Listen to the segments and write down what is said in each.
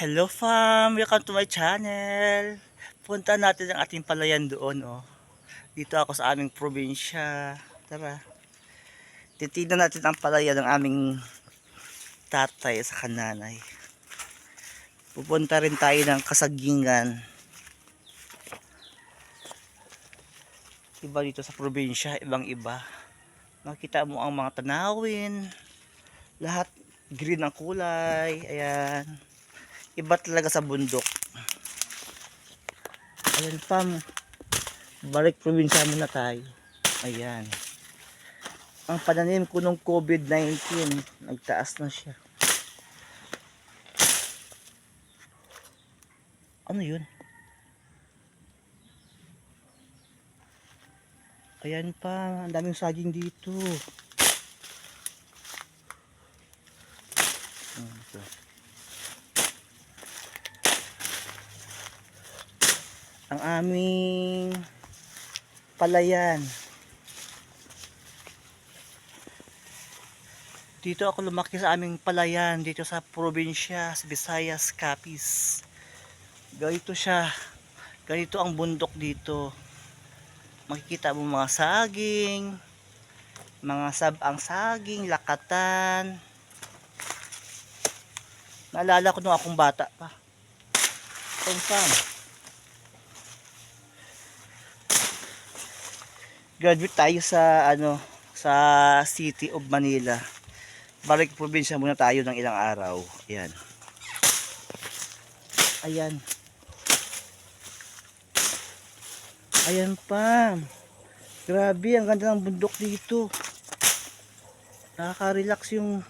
Hello fam! Welcome to my channel! Punta natin ang ating palayan doon oh. Dito ako sa aming probinsya. Tara. Titignan natin ang palayan ng aming tatay sa kananay. Pupunta rin tayo ng kasagingan. Iba dito sa probinsya, ibang iba. Makita mo ang mga tanawin. Lahat green ang kulay. Ayan iba talaga sa bundok. Ayan fam. Balik probinsya muna tayo. Ayan. Ang pananim ko nung COVID-19, nagtaas na siya. Ano yun? Ayan pa, ang daming saging dito. Hmm, ito. Ang aming palayan. Dito ako lumaki sa aming palayan, dito sa probinsya, sa Visayas, Capiz. Ganito siya. Ganito ang bundok dito. Makikita mo mga saging, mga sabang saging, lakatan. Naalala ko nung akong bata pa. Confirm. Graduate tayo sa ano sa City of Manila. Balik probinsya muna tayo ng ilang araw. Ayan. Ayan. Ayan pa. Grabe, ang ganda ng bundok dito. Nakaka-relax yung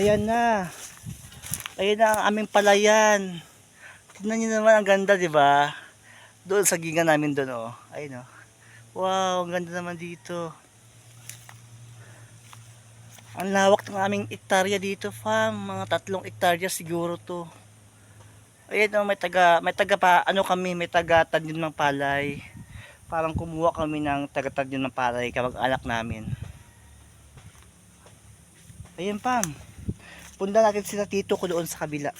Ayan na. Ayan na ang aming palayan. Tignan niyo naman ang ganda, 'di ba? Doon sa ginga namin doon, oh. Ayun, oh. Wow, ang ganda naman dito. Ang lawak ng aming ektarya dito, fam. Mga tatlong ektarya siguro to. Ayan, oh, may taga, may taga pa, ano kami, may taga tanim ng palay parang kumuha kami ng tagatag ng palay kapag alak namin. Ayan pam. Punta natin sila tito ko doon sa kabila.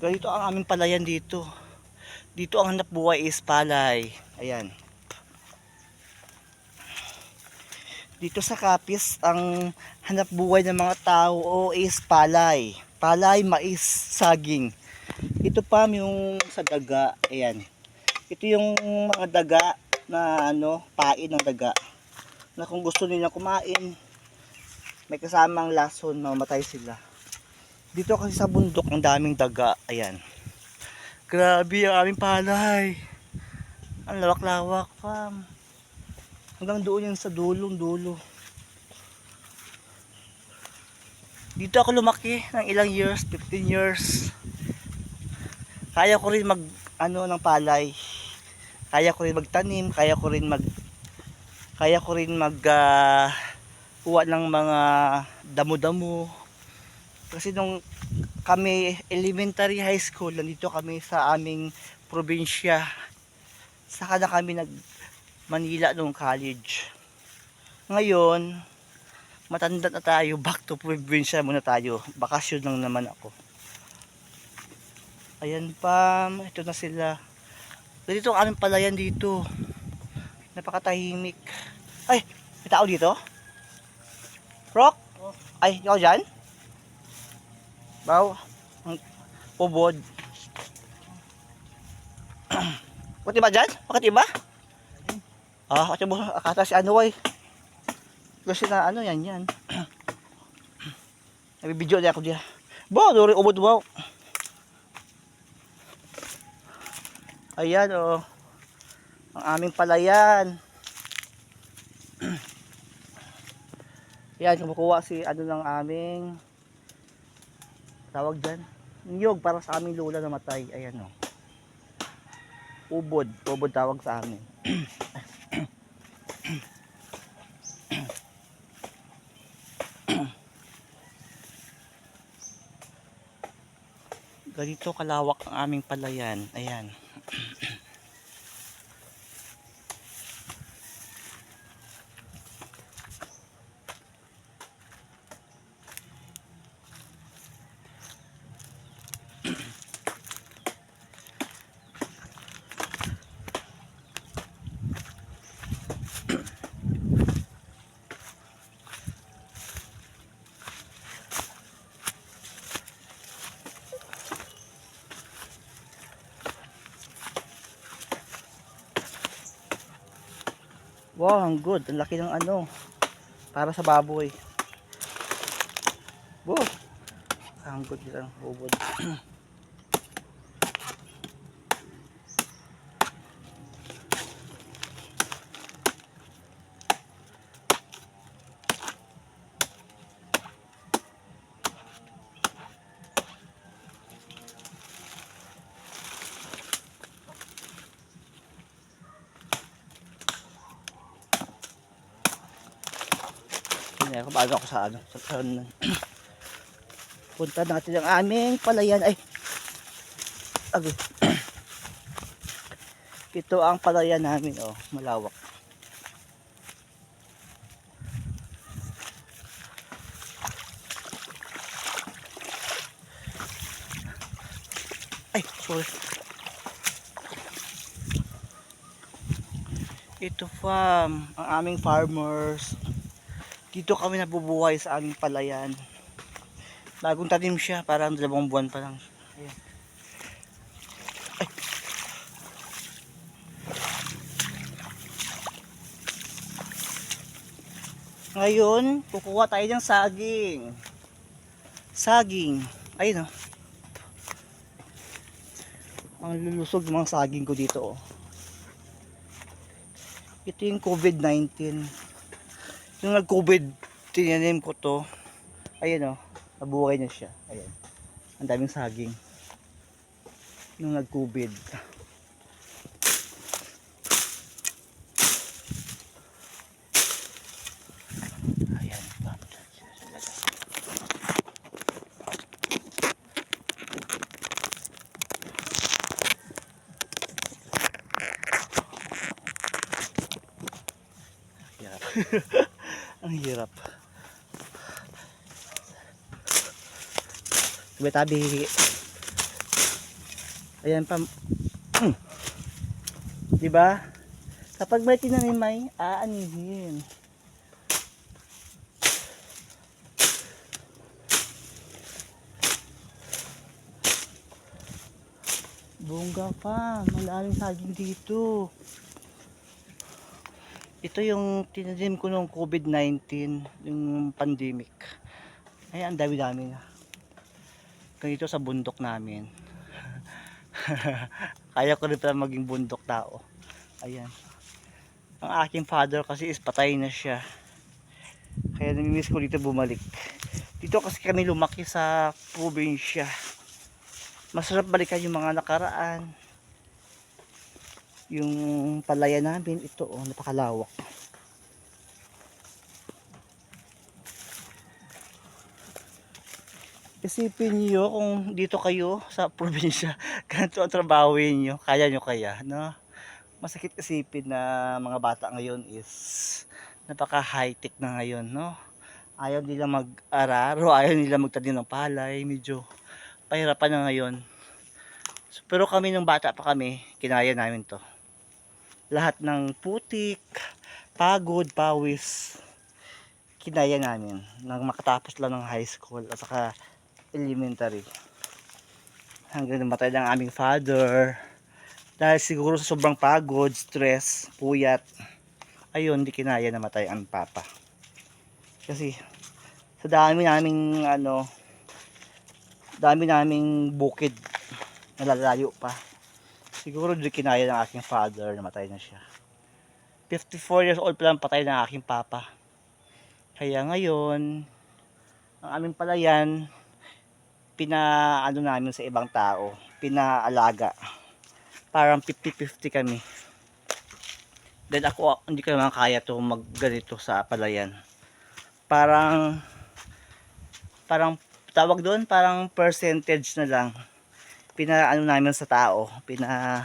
Ganito ang aming palayan dito. Dito ang hanap buhay is palay. Ayan. Dito sa Kapis, ang hanap buhay ng mga tao is palay. Palay, mais, saging. Ito pa yung sa daga. Ayan ito yung mga daga na ano, pain ng daga. Na kung gusto nila kumain, may kasamang lason, mamatay sila. Dito kasi sa bundok, ang daming daga. Ayan. Grabe ang aming palay. Ang lawak-lawak, fam. Hanggang doon yan sa dulong dulo. Dito ako lumaki ng ilang years, 15 years. Kaya ko rin mag ano ng palay kaya ko rin magtanim, kaya ko rin mag kaya ko rin mag uh, kuha ng mga damo-damo. Kasi nung kami elementary high school, nandito kami sa aming probinsya. Saka na kami nag Manila nung college. Ngayon, matanda na tayo, back to probinsya muna tayo. Bakasyon lang naman ako. Ayan pa, ito na sila. Dito ang aming palayan dito. Napakatahimik. Ay, may tao dito? Rock? Ay, ikaw dyan? Baw, ang pubod. Bakit ba dyan? Bakit iba? Ah, bakit mo akata si ano ay? Kasi na ano yan yan. Nabibidyo na ako diya. Ba, dori ubod ba? Ayan oh. Ang aming palayan. Ayan, kumukuha si ano ng aming tawag dyan. Niyog para sa aming lula na matay. Ayan oh. Ubod. Ubod tawag sa amin. Ganito kalawak ang aming palayan. Ayan. Wow, ang good. Ang laki ng ano. Para sa baboy. Wow. Ang good nila ng ako bago ako sa ano. Sa, sa, punta natin ang aming palayan. Ay! Agad. Ito ang palayan namin. Oh, malawak. Ay, sorry. Ito farm, ang aming farmers. Dito kami nabubuhay sa aming palayan. Bagong tanim siya, parang dalawang buwan pa lang. Ayan. Ay. Ngayon, kukuha tayo ng saging. Saging. Ayun oh. Ang lulusog ng mga saging ko dito oh. Ito yung COVID-19 yung nag-COVID, tinanim ko to. Ayan o, nabuhay na siya. Ayan. Ang daming saging. Yung nag-COVID. Ayan. Ang hirap. Tabi-tabi. Ayan pa. Hmm. Di ba? Kapag may tinanim may aanihin. Bongga pa. Malaming saging dito. Ito yung tinanim ko nung COVID-19, yung pandemic. Ay, ang dami-dami na. Ganito sa bundok namin. Kaya ko rin pala maging bundok tao. Ayan. Ang aking father kasi is patay na siya. Kaya namimiss ko dito bumalik. Dito kasi kami lumaki sa probinsya. Masarap balikan yung mga nakaraan yung palaya namin ito oh napakalawak. Isipin niyo kung dito kayo sa probinsya ganito ang trabaho niyo kaya nyo kaya no? Masakit isipin na mga bata ngayon is napaka high tech na ngayon no? Ayaw nila mag-araro ayaw nila magtanim ng palay medyo pahirapan na ngayon. So, pero kami nung bata pa kami kinaya namin to lahat ng putik, pagod, pawis, kinaya namin nang makatapos lang ng high school at saka elementary. Hanggang namatay ng aming father. Dahil siguro sa sobrang pagod, stress, puyat, ayun, di kinaya namatay ang papa. Kasi sa dami naming ano, dami naming bukid, nalalayo pa. Siguro di kinaya ng aking father, namatay na siya. 54 years old pa lang patay ng aking papa. Kaya ngayon, ang aming palayan, pinaano namin sa ibang tao, pinaalaga. Parang 50-50 kami. Then ako, hindi ko naman kaya to magganito sa palayan. Parang, parang, tawag doon, parang percentage na lang pina ano namin sa tao, pina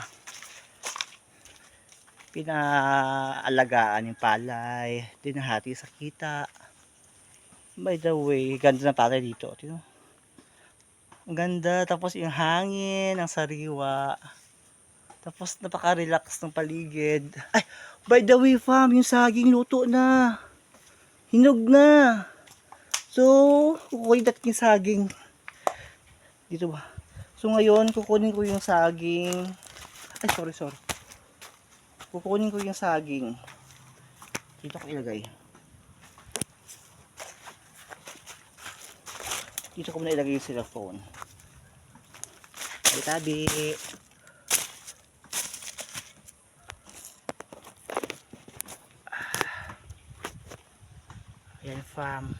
pinaalagaan yung palay, dinahati sa kita. By the way, ganda ng palay dito. Tino? Ang ganda. Tapos yung hangin, ang sariwa. Tapos napaka-relax ng paligid. Ay, by the way fam, yung saging luto na. Hinog na. So, kukunin natin yung saging. Dito ba? So ngayon, kukunin ko yung saging. Ay, sorry, sorry. Kukunin ko yung saging. Dito ko ilagay. Dito ko muna ilagay yung cellphone. Tabi-tabi. Ayan, fam.